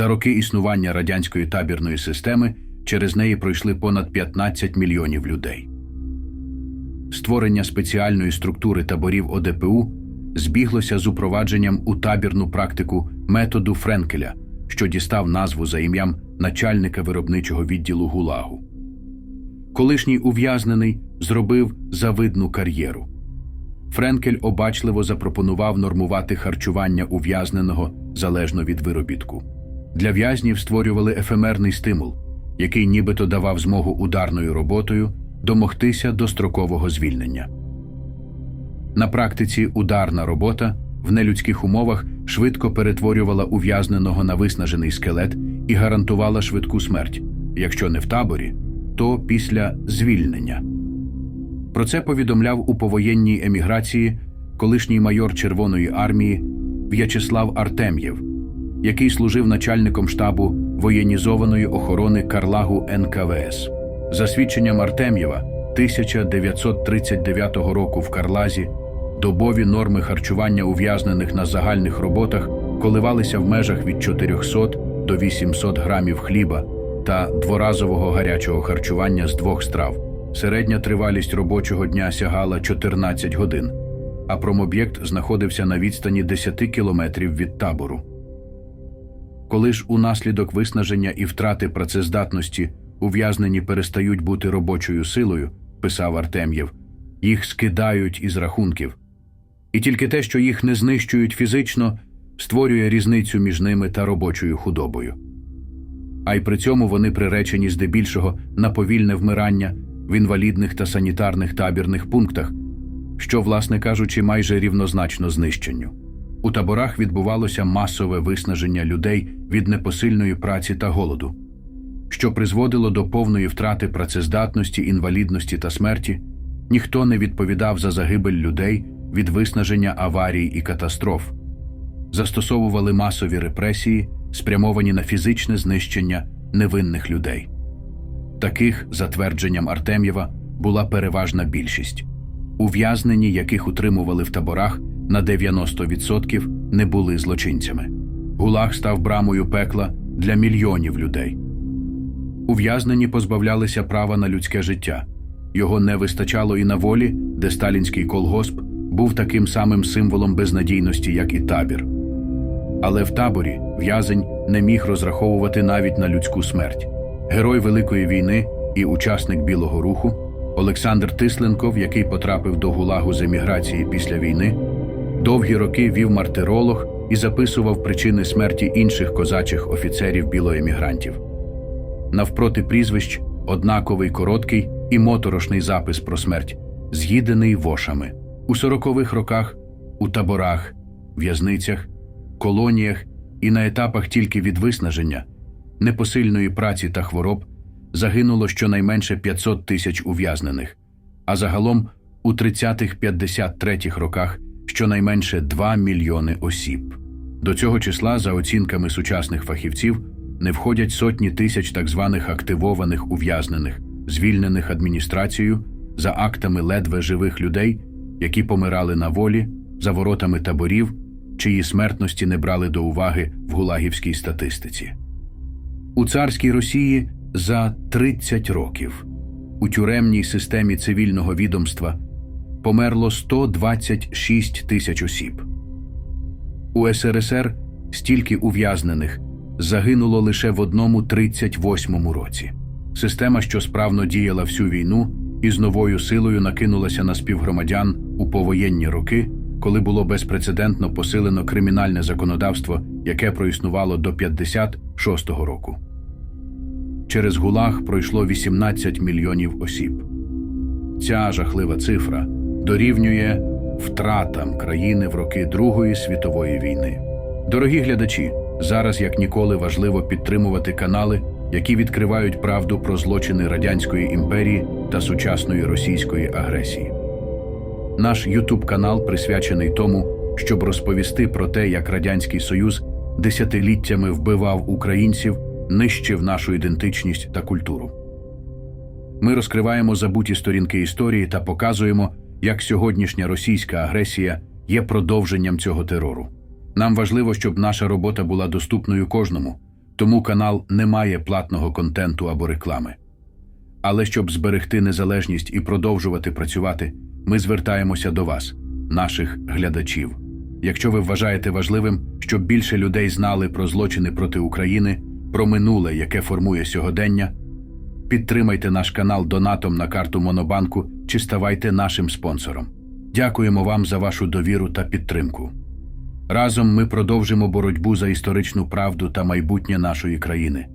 За роки існування радянської табірної системи через неї пройшли понад 15 мільйонів людей. Створення спеціальної структури таборів ОДПУ збіглося з упровадженням у табірну практику методу Френкеля, що дістав назву за ім'ям начальника виробничого відділу ГУЛАГу. Колишній ув'язнений зробив завидну кар'єру. Френкель обачливо запропонував нормувати харчування ув'язненого залежно від виробітку. Для в'язнів створювали ефемерний стимул, який нібито давав змогу ударною роботою домогтися дострокового звільнення. На практиці ударна робота в нелюдських умовах швидко перетворювала ув'язненого на виснажений скелет і гарантувала швидку смерть, якщо не в таборі, то після звільнення. Про це повідомляв у повоєнній еміграції колишній майор Червоної армії В'ячеслав Артем'єв, який служив начальником штабу воєнізованої охорони Карлагу НКВС. За свідченням Артем'єва, 1939 року в Карлазі добові норми харчування ув'язнених на загальних роботах коливалися в межах від 400 до 800 грамів хліба та дворазового гарячого харчування з двох страв. Середня тривалість робочого дня сягала 14 годин, а промоб'єкт знаходився на відстані 10 кілометрів від табору. Коли ж унаслідок виснаження і втрати працездатності ув'язнені перестають бути робочою силою, писав Артем'єв, їх скидають із рахунків. І тільки те, що їх не знищують фізично, створює різницю між ними та робочою худобою. А й при цьому вони приречені здебільшого на повільне вмирання в інвалідних та санітарних табірних пунктах, що, власне кажучи, майже рівнозначно знищенню. У таборах відбувалося масове виснаження людей від непосильної праці та голоду, що призводило до повної втрати працездатності, інвалідності та смерті. Ніхто не відповідав за загибель людей від виснаження аварій і катастроф, застосовували масові репресії, спрямовані на фізичне знищення невинних людей. Таких, за твердженням Артем'єва, була переважна більшість. Ув'язнені, яких утримували в таборах, на 90% не були злочинцями. Гулаг став брамою пекла для мільйонів людей. Ув'язнені позбавлялися права на людське життя. Його не вистачало і на волі, де сталінський колгосп був таким самим символом безнадійності, як і табір. Але в таборі в'язень не міг розраховувати навіть на людську смерть. Герой Великої війни і учасник Білого руху Олександр Тисленков, який потрапив до гулагу з еміграції після війни, довгі роки вів мартиролог і записував причини смерті інших козачих офіцерів білоемігрантів. Навпроти прізвищ однаковий короткий і моторошний запис про смерть, з'їдений вошами. У сорокових роках, у таборах, в'язницях, колоніях і на етапах тільки від виснаження, непосильної праці та хвороб загинуло щонайменше 500 тисяч ув'язнених, а загалом у 30-53 роках щонайменше 2 мільйони осіб. До цього числа, за оцінками сучасних фахівців, не входять сотні тисяч так званих активованих ув'язнених, звільнених адміністрацією за актами ледве живих людей, які помирали на волі за воротами таборів, чиї смертності не брали до уваги в гулагівській статистиці. У царській Росії за 30 років у тюремній системі цивільного відомства померло 126 тисяч осіб. У СРСР стільки ув'язнених загинуло лише в одному 38-му році. Система, що справно діяла всю війну, і з новою силою накинулася на співгромадян у повоєнні роки, коли було безпрецедентно посилено кримінальне законодавство, яке проіснувало до 56-го року. Через ГУЛАГ пройшло 18 мільйонів осіб. Ця жахлива цифра дорівнює втратам країни в роки Другої світової війни. Дорогі глядачі, зараз як ніколи важливо підтримувати канали, які відкривають правду про злочини Радянської імперії та сучасної російської агресії. Наш Ютуб канал присвячений тому, щоб розповісти про те, як Радянський Союз десятиліттями вбивав українців, нищив нашу ідентичність та культуру. Ми розкриваємо забуті сторінки історії та показуємо, як сьогоднішня російська агресія є продовженням цього терору. Нам важливо, щоб наша робота була доступною кожному, тому канал не має платного контенту або реклами. Але щоб зберегти незалежність і продовжувати працювати, ми звертаємося до вас, наших глядачів. Якщо ви вважаєте важливим, щоб більше людей знали про злочини проти України, про минуле, яке формує сьогодення, підтримайте наш канал донатом на карту Монобанку чи ставайте нашим спонсором. Дякуємо вам за вашу довіру та підтримку. Разом ми продовжимо боротьбу за історичну правду та майбутнє нашої країни.